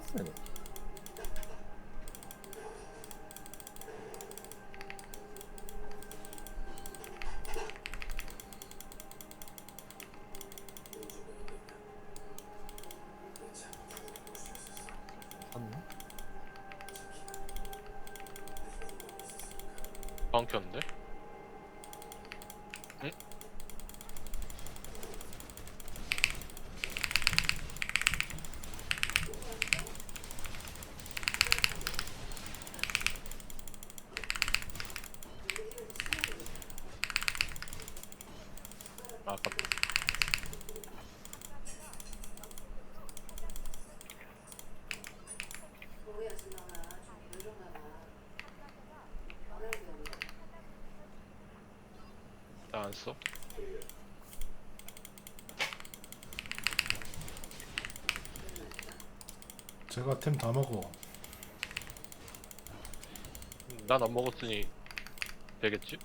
떴어요. 샀나? 방 켰는데? 써? 제가 템 다 먹어. 난 안 먹었으니 되겠지?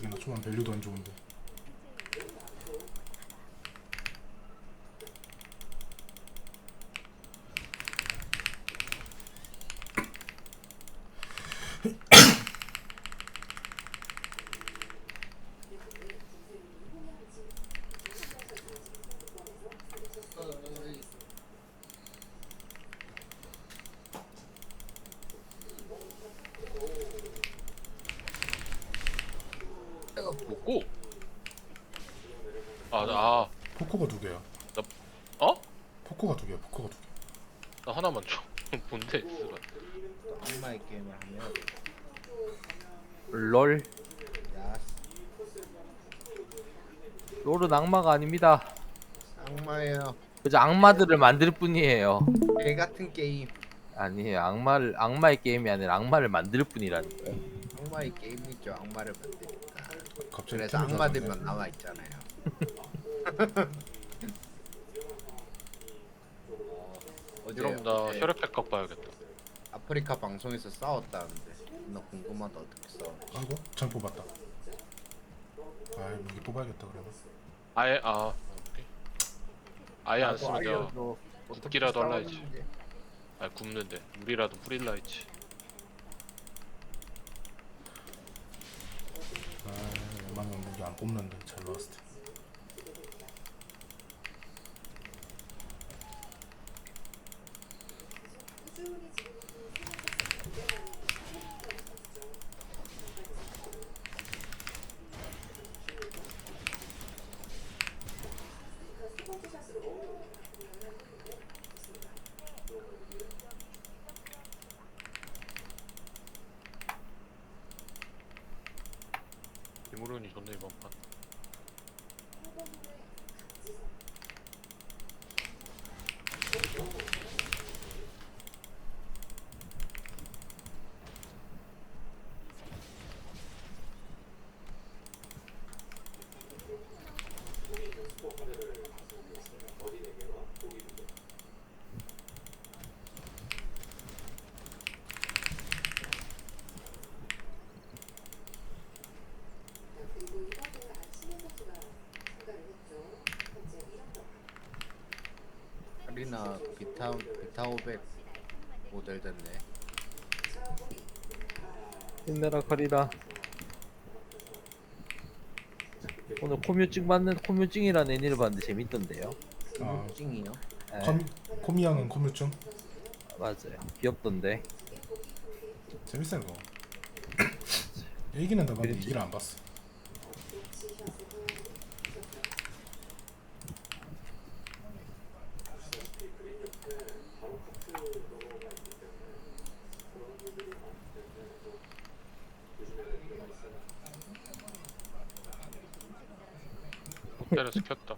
아 가뜩이나 초반 밸류도 안 좋은데. 먹고? 아, 나, 아, 포코가 두 개야. 어? 포코가 두 개야. 포코가 두 개. 나 하나만 줘. 뭔데? 쓰가. 악마의 게임을 하면 롤. 야 롤은 악마가 아닙니다. 악마예요 그저 악마들을 만들 뿐이에요. 개 같은 게임 아니에요. 악마를 악마의 게임이 아니라 악마를 만들 뿐이라는 거예요. 악마의 게임이죠 악마를 만드니까 갑자기 그래서 템이 악마들만 좋아졌네. 남아 있잖아요 어제 그럼 나 어제 혈액팩 각 봐야겠다. 아프리카 방송에서 싸웠다는데 나 궁금하다 어떻게 싸워 아이고 잘 뽑았다. 아 무기 뽑아야겠다 그러면. 아예, 아, 오케이. 아예 안 쓰면 내가 굽기라도 할라 했지. 아, 굽는데. 물이라도 뿌릴라 했지. 아 안 뽑는데 잘 나왔을 때. 좋네, 이번 판. 4500 모델 됐네. 힘내라 거리다. 오늘 코뮤증 받는 코뮤증이라는 애니를 봤는데 재밌던데요? 아, 찡이요? 예, 검, 코미 형은 코뮤증? 맞아요. 귀엽던데. 재밌어요 그거. 얘기는 나봤는데 일을 안 봤어. 호텔에서 켰다.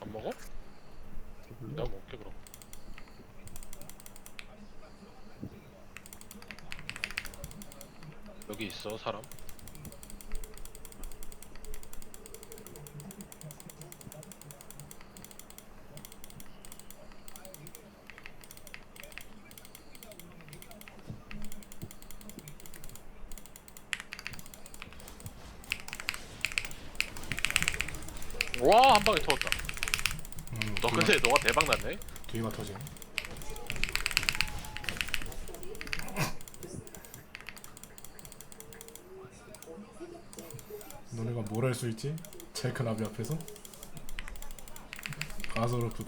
안 먹어? 내가 먹게 그럼. 여기 있어 사람. 와, 한 방에 터졌다. 음, 너 근데 너가 대박 났네. 뒤가 터지네 너네가 뭘 할 수 있지? 제이크 나비 앞에서? 가소롭다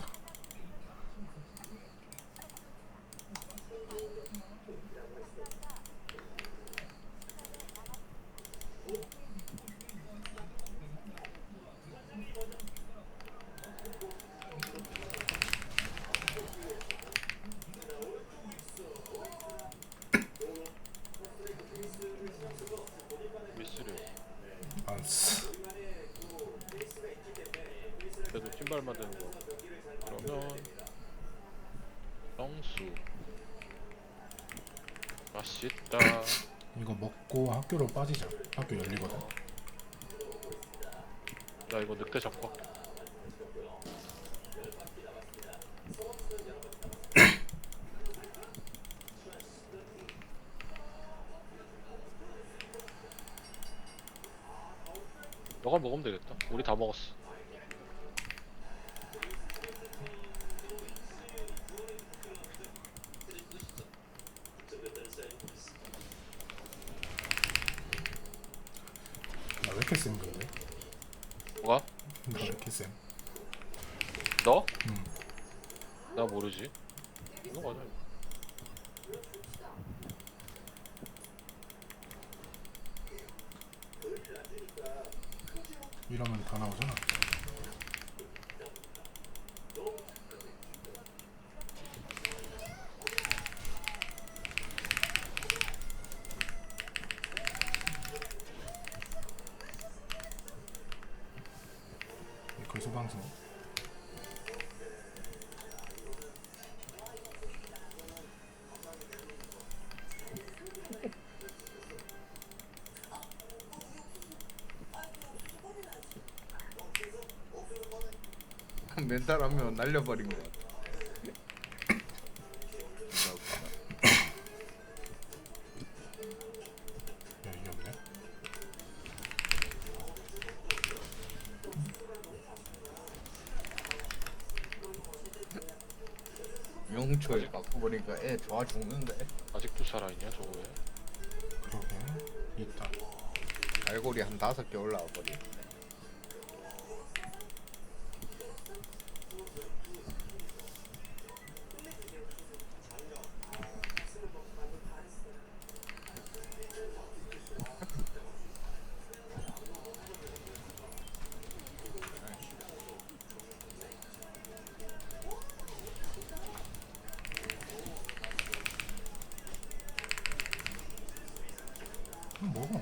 미스류. 안쓰 그래도 신발 만드는 거. 그러면 영수. 맛있다. 이거 먹고 학교로 빠지자 학교 열리거든 나 이거 늑대 잡고 할게. 너가 먹으면 되겠다. 우리 다 먹었어. 나왜 이렇게 쌤? 너? 음. 나 모르지. 이거 맞아. 이러면 다 나오잖아 방서 멘탈 하면 날려버린 거같 보니까 애 좋아 죽는데. 아직도 살아있냐 저거에? 그러게 있다 갈고리 한 다섯 개 올라와 버리. 그 럼 먹어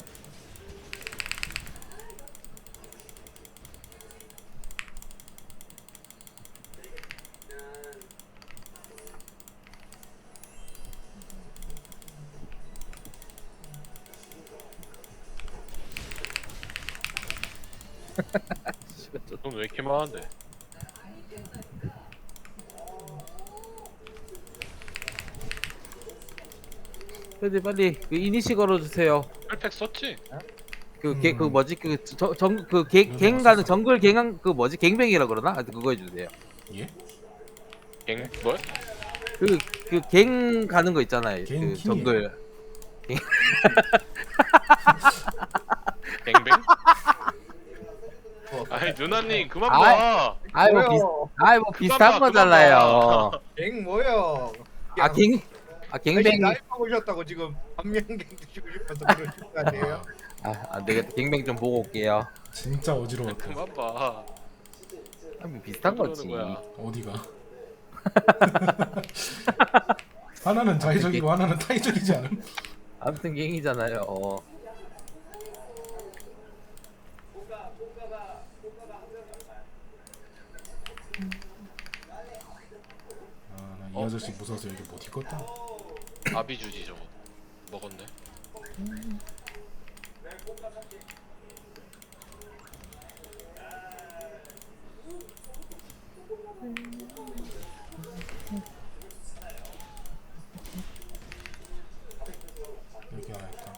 돈왜 이렇게 많은데? 빨리 빨리 그 이니시 걸어주세요 혈팩 썼지? 그 개그 음. 뭐지 그정그갱 가는 정글 갱한 그 뭐지 갱뱅이라 그러나? 하여튼 그거 해주세요 예? 갱 뭘? 그 그 갱 가는 거 있잖아요. 갱 그 킹이에요. 정글. 갱뱅? 아이 누나님 그만 뭐. 아이. 봐. 아이 뭐 비, 뭐요? 아이 뭐 비슷한 봐, 거잖아요. 봐. 갱 뭐요? 아 갱, 아 갱뱅. 나이 먹으셨다고 지금 한명갱 드시고 싶어서 그러신 거 아니에요? 아, 안 되겠다. 갱뱅 좀 보고 올게요. 진짜 어지러웠다. 그만 봐. 아, 뭐 비슷한 그러는 거지. 거야. 어디가? 하나는 자의적이고 하나는 타의적이지 않음? 아무튼 갱이잖아요. 어. 아, 나이 아저씨 무서워서 여기 못 있거든. 아비주지 저거. 먹었네. 여기 하나 있다.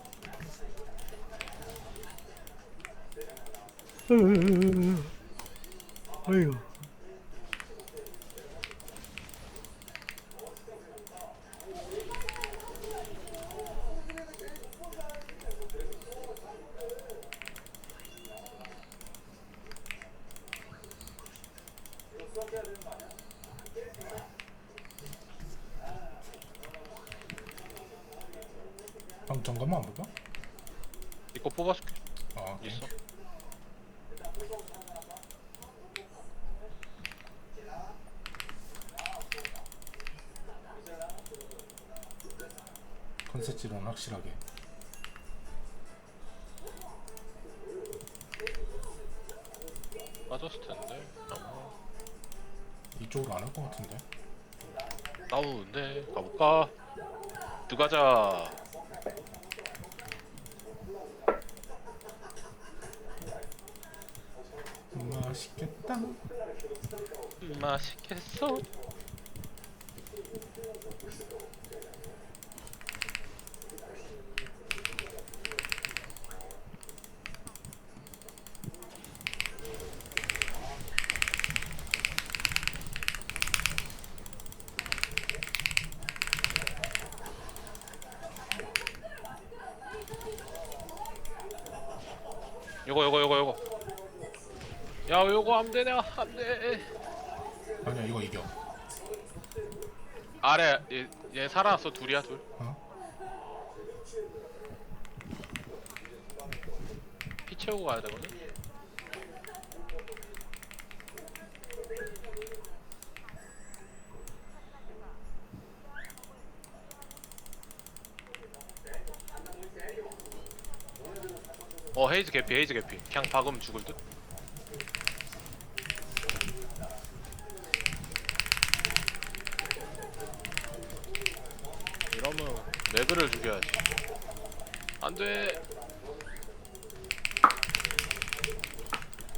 방 잠깐만 안 볼까? 이거 뽑아줄게. 아, 오케이. 있어. 컨셉질은 확실하게. 빠졌을 텐데. 어. 이쪽으로 안 할 것 같은데. 나오는데 가볼까? 들어가자. 맛있겠다. 맛있겠어. 요거 요거 요거 요거 야 요거 안 되냐 안돼. 아니야 이거 이겨. 아래 얘, 얘 살아났어 둘이야 둘. 어? 피 채우고 가야 되거든. 어 헤이즈 개피 헤이즈 개피. 그냥 박으면 죽을 듯 매그를 죽여야지. 안 돼.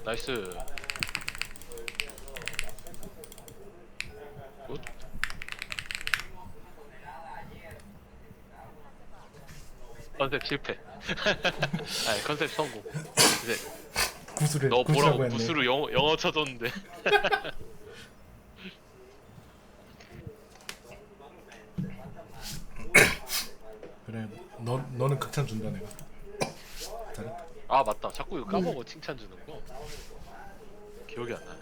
나이스. 굿. 컨셉 실패. 아니 컨셉 성공. 이제 구슬을 너 뭐라고. 부스로 영어, 영어 쳐줬는데 그래 너 너는 극찬 준다 내가. 잘했다. 아 맞다 자꾸 이거 까먹어 칭찬 주는 거 기억이 안 나네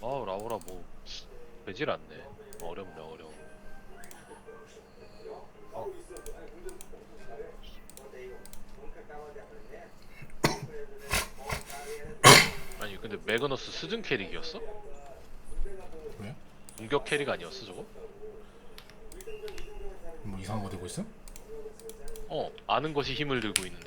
아우 라오라 뭐 되질 않네 어렵네 어려워 아니 근데 매그너스 수준 캐릭이었어? 왜? 공격 캐릭 아니었어 저거? 뭐 이상한 거 되고 있어? 어 아는 것이 힘을 들고 있는데